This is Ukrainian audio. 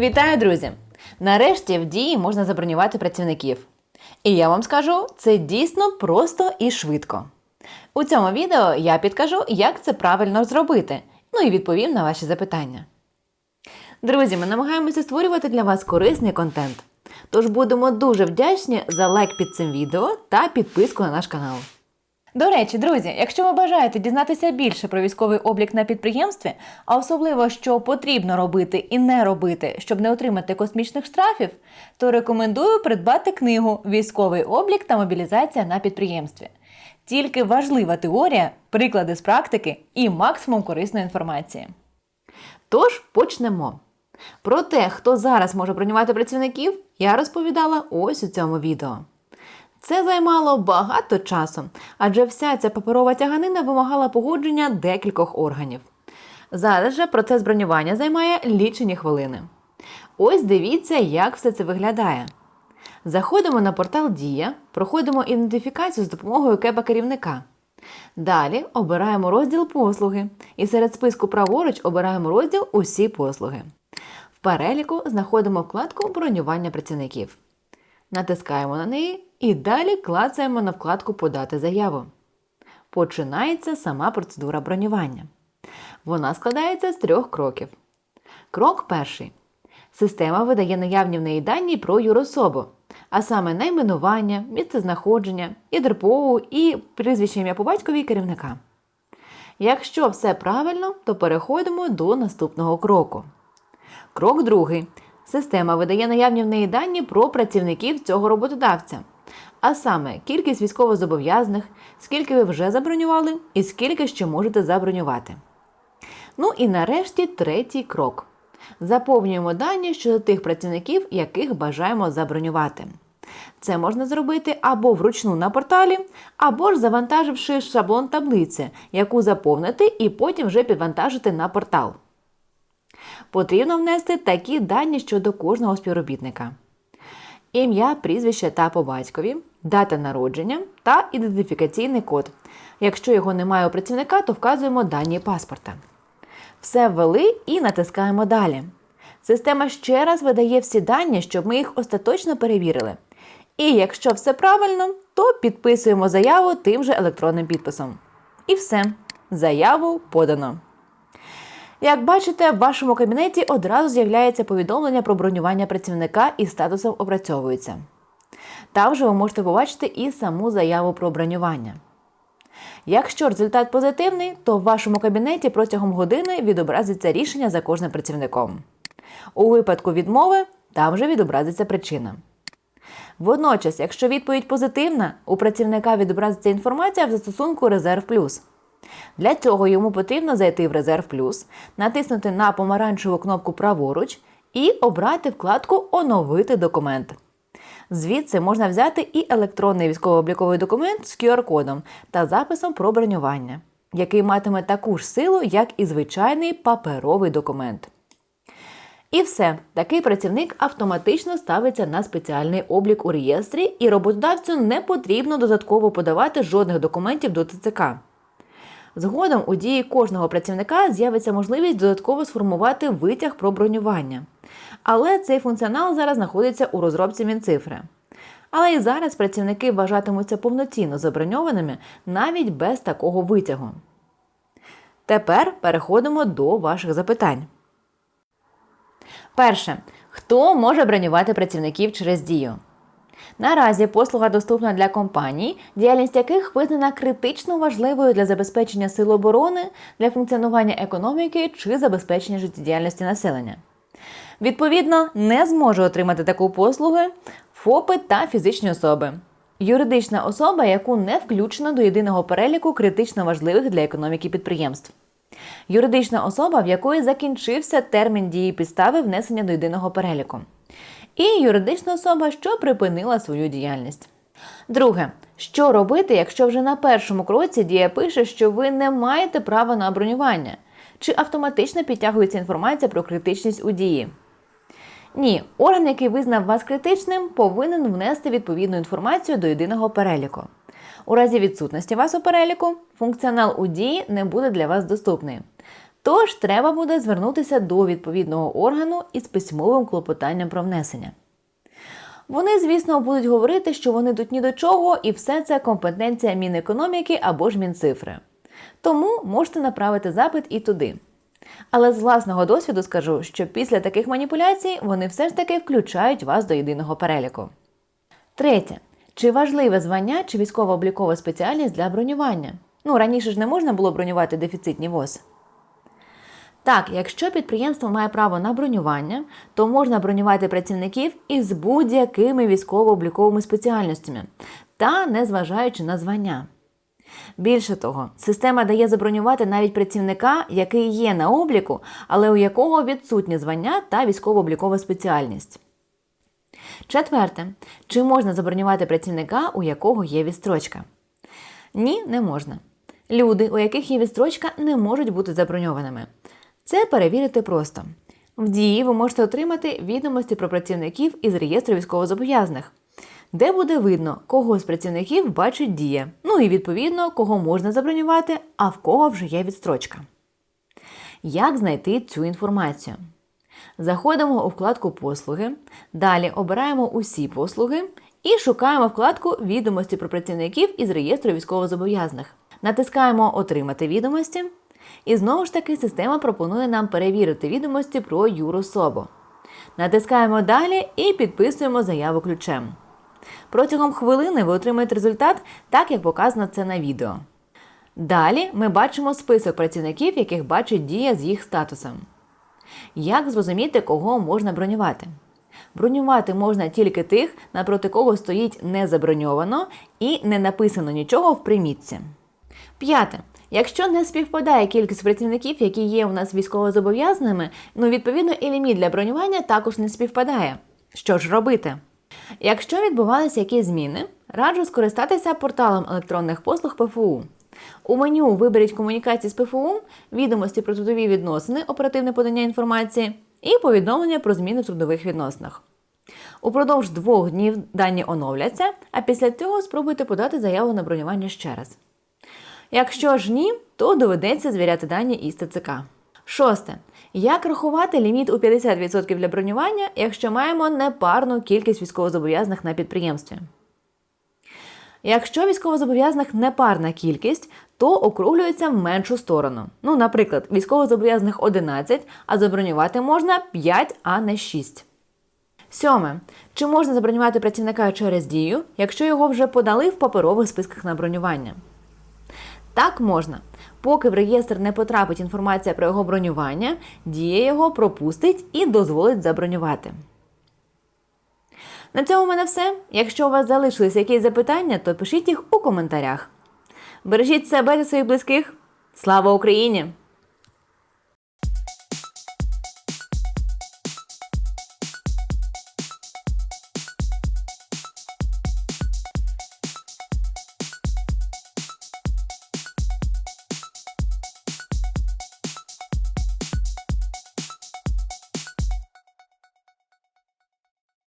Вітаю, друзі! Нарешті в дії можна забронювати працівників. І я вам скажу, це дійсно просто і швидко. У цьому відео я підкажу, як це правильно зробити, ну і відповім на ваші запитання. Друзі, ми намагаємося створювати для вас корисний контент. Тож будемо дуже вдячні за лайк під цим відео та підписку на наш канал. До речі, друзі, якщо ви бажаєте дізнатися більше про військовий облік на підприємстві, а особливо що потрібно робити і не робити, щоб не отримати космічних штрафів, то рекомендую придбати книгу Військовий облік та мобілізація на підприємстві. Тільки важлива теорія, приклади з практики і максимум корисної інформації. Тож почнемо. Про те, хто зараз може бронювати працівників, я розповідала ось у цьому відео. Це займало багато часу, адже вся ця паперова тяганина вимагала погодження декількох органів. Зараз же процес бронювання займає лічені хвилини. Ось дивіться, як все це виглядає. Заходимо на портал Дія, проходимо ідентифікацію з допомогою кепа керівника. Далі обираємо розділ послуги і серед списку праворуч обираємо розділ Усі послуги. В переліку знаходимо вкладку Бронювання працівників. Натискаємо на неї і далі клацаємо на вкладку Подати заяву. Починається сама процедура бронювання. Вона складається з трьох кроків. Крок перший. Система видає наявні в неї дані про юрособу, а саме найменування, місце знаходження, і ДРПО, і прізвище ім'я по батькові керівника. Якщо все правильно, то переходимо до наступного кроку. Крок другий. Система видає наявні в неї дані про працівників цього роботодавця, а саме кількість військовозобов'язаних, скільки ви вже забронювали і скільки ще можете забронювати. Ну і нарешті третій крок. Заповнюємо дані щодо тих працівників, яких бажаємо забронювати. Це можна зробити або вручну на порталі, або ж завантаживши шаблон таблиці, яку заповнити і потім вже підвантажити на портал. Потрібно внести такі дані щодо кожного співробітника: ім'я, прізвище та по батькові, дата народження та ідентифікаційний код. Якщо його немає у працівника, то вказуємо дані паспорта. Все ввели і натискаємо далі. Система ще раз видає всі дані, щоб ми їх остаточно перевірили. І якщо все правильно, то підписуємо заяву тим же електронним підписом. І все. Заяву подано. Як бачите, в вашому кабінеті одразу з'являється повідомлення про бронювання працівника і статусом опрацьовується. Там же ви можете побачити і саму заяву про бронювання. Якщо результат позитивний, то в вашому кабінеті протягом години відобразиться рішення за кожним працівником. У випадку відмови там же відобразиться причина. Водночас, якщо відповідь позитивна, у працівника відобразиться інформація в застосунку Резерв Плюс. Для цього йому потрібно зайти в Резерв Плюс, натиснути на помаранчеву кнопку праворуч і обрати вкладку Оновити документ. Звідси можна взяти і електронний військово-обліковий документ з QR-кодом та записом про бронювання, який матиме таку ж силу, як і звичайний паперовий документ. І все, такий працівник автоматично ставиться на спеціальний облік у реєстрі, і роботодавцю не потрібно додатково подавати жодних документів до ТЦК. Згодом у дії кожного працівника з'явиться можливість додатково сформувати витяг про бронювання. Але цей функціонал зараз знаходиться у розробці Мінцифри. Але і зараз працівники вважатимуться повноцінно заброньованими навіть без такого витягу. Тепер переходимо до ваших запитань. Перше. Хто може бронювати працівників через дію? Наразі послуга доступна для компаній, діяльність яких визнана критично важливою для забезпечення сил оборони, для функціонування економіки чи забезпечення життєдіяльності населення. Відповідно, не зможе отримати таку послугу ФОПи та фізичні особи. Юридична особа, яку не включено до єдиного переліку критично важливих для економіки підприємств. Юридична особа, в якої закінчився термін дії підстави внесення до єдиного переліку. І юридична особа, що припинила свою діяльність. Друге, що робити, якщо вже на першому кроці дія пише, що ви не маєте права на бронювання? Чи автоматично підтягується інформація про критичність у дії? Ні, орган, який визнав вас критичним, повинен внести відповідну інформацію до єдиного переліку. У разі відсутності вас у переліку, функціонал у дії не буде для вас доступний. Тож треба буде звернутися до відповідного органу із письмовим клопотанням про внесення. Вони, звісно, будуть говорити, що вони тут ні до чого, і все це компетенція Мінекономіки або ж Мінцифри. Тому можете направити запит і туди. Але з власного досвіду скажу, що після таких маніпуляцій вони все ж таки включають вас до єдиного переліку. Третє. Чи важливе звання чи військово-облікова спеціальність для бронювання? Ну, раніше ж не можна було бронювати дефіцитні ВОЗ. Так, якщо підприємство має право на бронювання, то можна бронювати працівників із будь-якими військово-обліковими спеціальностями та незважаючи на звання. Більше того, система дає забронювати навіть працівника, який є на обліку, але у якого відсутнє звання та військово-облікова спеціальність. Четверте. Чи можна забронювати працівника, у якого є відстрочка? Ні, не можна. Люди, у яких є відстрочка, не можуть бути заброньованими. Це перевірити просто. В дії ви можете отримати відомості про працівників із реєстру військовозобов'язаних, де буде видно, кого з працівників бачить дія, ну і відповідно, кого можна забронювати, а в кого вже є відстрочка. Як знайти цю інформацію? Заходимо у вкладку Послуги, далі обираємо усі послуги і шукаємо вкладку Відомості про працівників із реєстру військовозобов'язаних. Натискаємо Отримати відомості. І знову ж таки система пропонує нам перевірити відомості про юрособу. Натискаємо далі і підписуємо заяву ключем. Протягом хвилини ви отримаєте результат, так як показано це на відео. Далі ми бачимо список працівників, яких бачить дія з їх статусом. Як зрозуміти, кого можна бронювати? Бронювати можна тільки тих, напроти кого стоїть не заброньовано і не написано нічого в примітці. П'яте. Якщо не співпадає кількість працівників, які є у нас військовозобов'язаними, ну відповідно і ліміт для бронювання також не співпадає. Що ж робити? Якщо відбувалися якісь зміни, раджу скористатися порталом електронних послуг ПФУ. У меню виберіть комунікації з ПФУ, відомості про трудові відносини, оперативне подання інформації і повідомлення про зміни в трудових відносинах. Упродовж двох днів дані оновляться, а після цього спробуйте подати заяву на бронювання ще раз. Якщо ж ні, то доведеться звіряти дані із ТЦК. Шосте. Як рахувати ліміт у 50% для бронювання, якщо маємо непарну кількість військовозобов'язаних на підприємстві? Якщо військовозобов'язаних непарна кількість, то округлюється в меншу сторону. Ну, наприклад, військовозобов'язаних 11, а забронювати можна 5, а не 6. Сьоме. Чи можна забронювати працівника через дію, якщо його вже подали в паперових списках на бронювання? Так можна. Поки в реєстр не потрапить інформація про його бронювання, дія його пропустить і дозволить забронювати. На цьому в мене все. Якщо у вас залишились якісь запитання, то пишіть їх у коментарях. Бережіть себе та своїх близьких. Слава Україні!